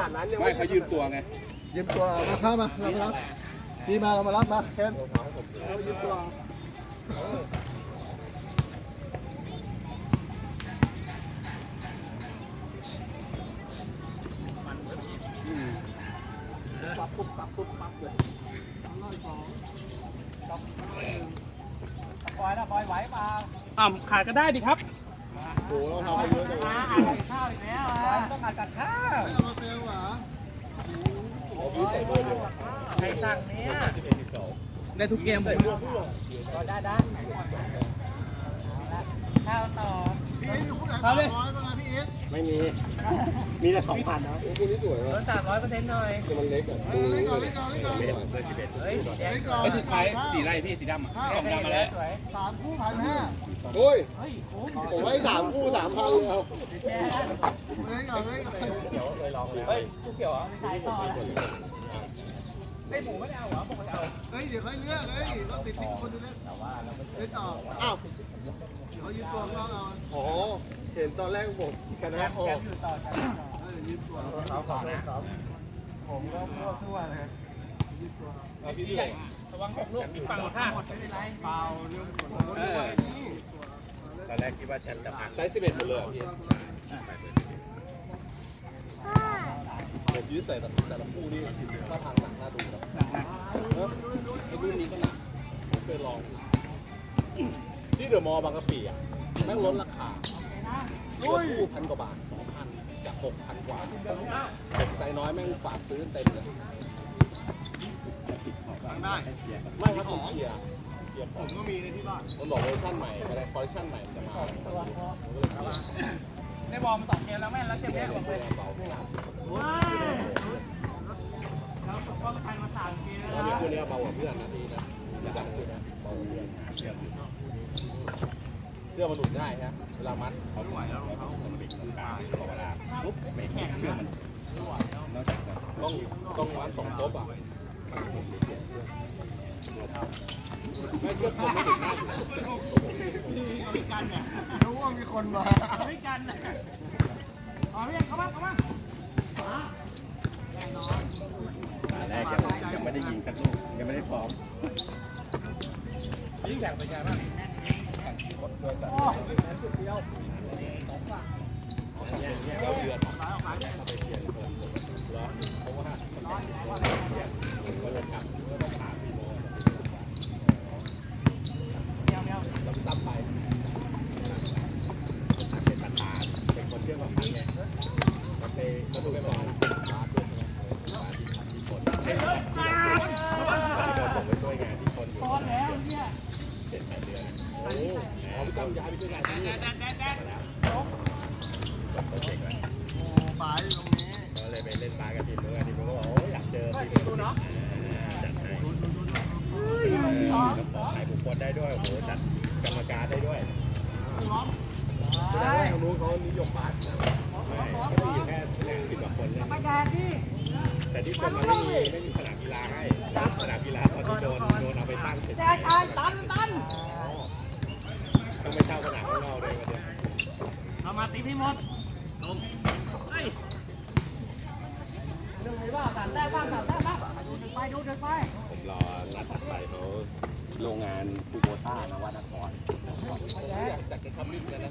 นาดนั้นยังไม่เขายืมตัวไงยืมตัวมาเข้ามาเรามารับพี่มาเรามารับมาเคนเรายืมตัวปั๊บปุ๊บปั๊บปุ๊บปั๊บเลยปล่อยแล้วปล่อยไหวเปล่าอ่าขาดก็ได้ดิครับ โอ้เราทำไปเยอะจังมาอ่านข้าวอีกแล้วอะต้องอ่านกับข้าวเอามาเซลเหรอใส่เบอร์เดียวใครสั่งเนี้ยได้ทุกเกมผมก็ได้ได้ข้าวต่อพี่อินอยู่คู่ไหนสามร้อยบ้าง นะพี่อินไม่มี มีแต่สองพันนะคู่นี้สวยเบอว่ะร์สามร้อยเปอร์เซ็นต์หน่อยแต่มันเล็กอะเออเล่นก่อนเล่นก่อนเล่นก่อนเบอร์สิบเอ็ดเฮ้ยแดงเล่นก่อนไอ้สุดท้ายสีอะไรพี่สีดำอะกล่องดำมาแล้วสวยสามคู่พันห้าโอ้ยเฮ้ยคุ้มผมให้สามคู่สามพันเลยเอาแช่เล่นก่อนเล่นก่อนเฮ้ยชุกเขียวเหรอขายต่อ ไม่หมูไม่ได้เอาเหรอผมไม่เอาเฮ้ยเดี๋ยวค่อยเลือกเฮ้ยราติดติดคนดูเล่นเล่นต่ออ้าวเดี๋ยวเขายืมตัวข้างนอกเอาอ๋อเห็นตอนแรกผมชนะออแกกมอยู่ต่อกมอยู่ต่อเออยืมตัวเขาขอนะครับผมก็มั่วซั่วเลยยืมตัวพี่ใหญ่ระวังหกลูกอีกฝั่งละห้าไม่เป็นไรเปล่าเรื่องคนเออตอนแรกคิดว่าฉันจะพักไซส์สิบเอ็ดหมดเลยพี่ ผมยืดใส่แต่ละคู่นี่ถ้าทางหนักน่าดูนะไอ้รุ่นนี้ก็หนักผมเคยลองที่เดอะมอลล์บางกะปิอะแม่งลดราคาเหลือคู่พันกว่าบาทสองพันจากหกพันกว่าใจน้อยแม่งฝากซื้อเต็มเลยฟังได้ไม่ครับผมเคลียร์เคลียร์ขผองมก็มีในที่บ้านมันบอกเวอร์ชันใหม่อะไรคอลเลคชันใหม่จะมาผมก็เลยเคลียร์ได้บอลมาสองเกมแล้วแม่นแล้วเกมแม่นี้งหมดเลเลย รื่อนนะพี่นะที่จำคู่นะเบากว่าเพื่อเชื่อมันหลุดง่ายฮะเวลามัดเขาไม่ไหวแล้วเขามันบิดตรงกลางพอดเวลาปุ๊บไม่แข็งเครื่อมันนอกจากต้องต้องมัดสองทบอะไม่เชื่อคนไม่ถึงหน้าอยู่กันเนี่ยรู้ว่ามีคนมาด้วยกันนะอ๋อพี่เข้ามาเข้ามาแน่นอน ตาแรกยังยังไม่ได้ยิงสักลูกยังไม่ได้ฟ้องยิ่งแข่งเป็นไงบ้างเราเดือดเขาไปเปลี่ยนคนเหรอเพราะว่าเขาจะกลับก็ต้องถามพี่โน้ต เมียวเมียว เราไปตั้มไปเป็นตาตาเป็นคนเชื่อมกับพันไงมันไปมันดูไปบอลมาด้วยมาที่พันที่คนที่คนผมไปช่วยงานที่คนอยู่ ตอนแล้วเนี่ย เจ็ดแปดเดือนโอ้โหอ๋อพี่ตั้มย้ายไปช่วยงานที่นี่ แดนแดนแดน โปรเจกต์แล้ว โอ้ป๋าอยู่ตรงนี้ ก็เลยไปเล่นบาสกับทีมนู้นทีมนู้นก็บอกโอ้อยากเจอทีมนู้นจัดให้แล้วขอถ่ายบุคคลได้ด้วยโอ้โหจัดกรรมการได้ด้วยแสดง ว่าทางนู้นเขานิยมบาสนะไม่มีอยู่แค่สิบกว่าคนเลยแต่ที่คนมันไม่มีไม่มีสนามกีฬาให้สนามกีฬาตอนที่โดนโดนเอาไปตั้งเสร็จแดนไอ้ตันตันต้องไปเช่าสนามข้างนอกเลยวันเนี้ยเอามาตีพี่มดลงเฮ้ยดูไหนว่าตัดได้บ้างตัดได้บ้างดูเดินไปดูเดินไปผมรอนัดถัดไปเขา โรงงานคูโบต้านวนครอยากจัดกิจกรรมนิดนึงนะ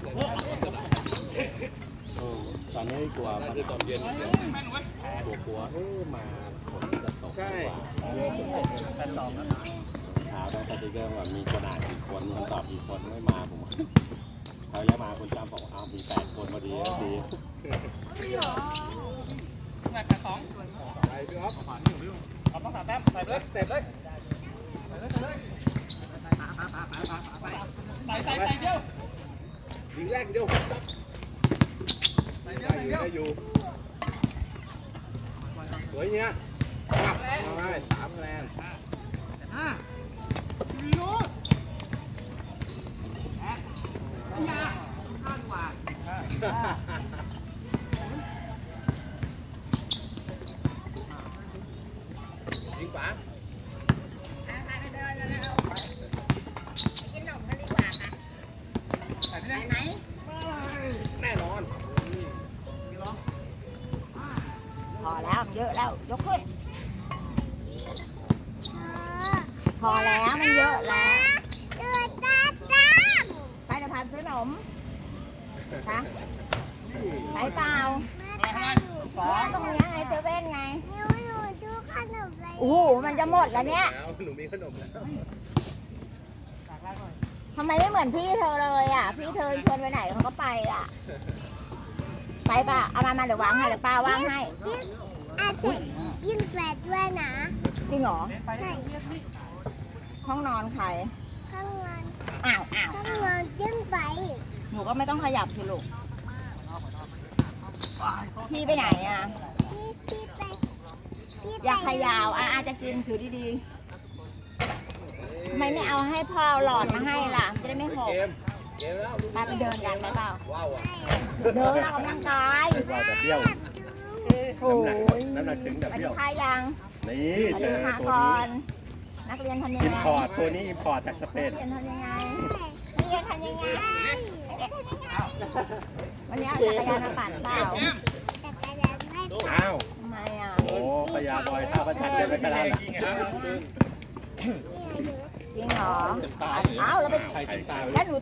เออตอนนี้กลัวมันตอนเย็นกลัวกลัวเออมาฝนจะตกใช่เยอะฝนตกแปดสองแล้วเช้าต้องสติกเกอร์ว่ามีกระดาษกี่คนมันตอบกี่คนไม่มาผมเขาแล้วมาคุณจำบอกอ้าวมีแปดคนพอดีพอดีแปดสองไปพี่อ๊อฟเอาต้องสามแต้มใส่เลยเตะเลยใส่ใส่ ใส่เดียวยิงแรกเดียวได้อยู่ได้อยู่สวยเนี่ยมาไปสามคะแนนห้าสี่โน้ตแอะยาข้างกว่ายิงฝา กินขนมกันดีกว่าค่ะ ใส่ ไหน ที่ ไหน แน่นอนผ่านแล้วมันเยอะแล้ว ยกขึ้น พอแล้วมันเยอะแล้วไปเดี๋ยวพาไปซื้อขนมคะไปเปล่าขอตรงเนี้ยไงเซเว่นไง โอ้โหมันจะหมดแล้วเนี่ยแล้วหนูมีขนมแล้วทำไมไม่เหมือนพี่เธอเลยอะ พี่เธอชวนไปไหนเขาก็ไปอะ ไปป่ะ เอามามาเดี๋ยววางให้เดี๋ยวป้าวางให้ ยิ่งแปดด้วยนะจริงเหรอ ใช่ห้องนอนใครข้างล่างอ้าวอ้าวข้างล่างยิ่งไปหนูก็ไม่ต้องขยับสิลูก พี่ไปไหนอะ พี่พี่ไปพี่ไปอยากขยาวอะอาจะกินถือดีๆทำไมไม่เอาให้พ่อเอาหลอดมาให้ล่ะ จะได้ไม่หกเกมเกมแล้วลูกไปไปเดินกันได้เปล่าว้าวอะเดินออกกำลังกาย ว่าแบบเบี้ยว โอ้น้ำหนักยน้ำหนักถึงแบบสวัสเบี้ดียวค่ะยังนี่สวัสเจดีอค่ะตัวก่อนี้น นักเรียนทำยังอิไงมพอร์ตตัวนี้อิมพอร์ตจากสเปนันกเรียนทำยังไงนักเรียนทำยังไงนักเรียนทำยังไงวันนี้เอาจักรยานมาปั่นเปล่าแต่กระดานไม่อ้าวทำไมอะโอ้พญาบอยท่าพระจันทร์ได้ไปกระดานละพี่อายุจริงเหรอเต็มตาเอ้าแล้วไปไข่ตาแล้วหนู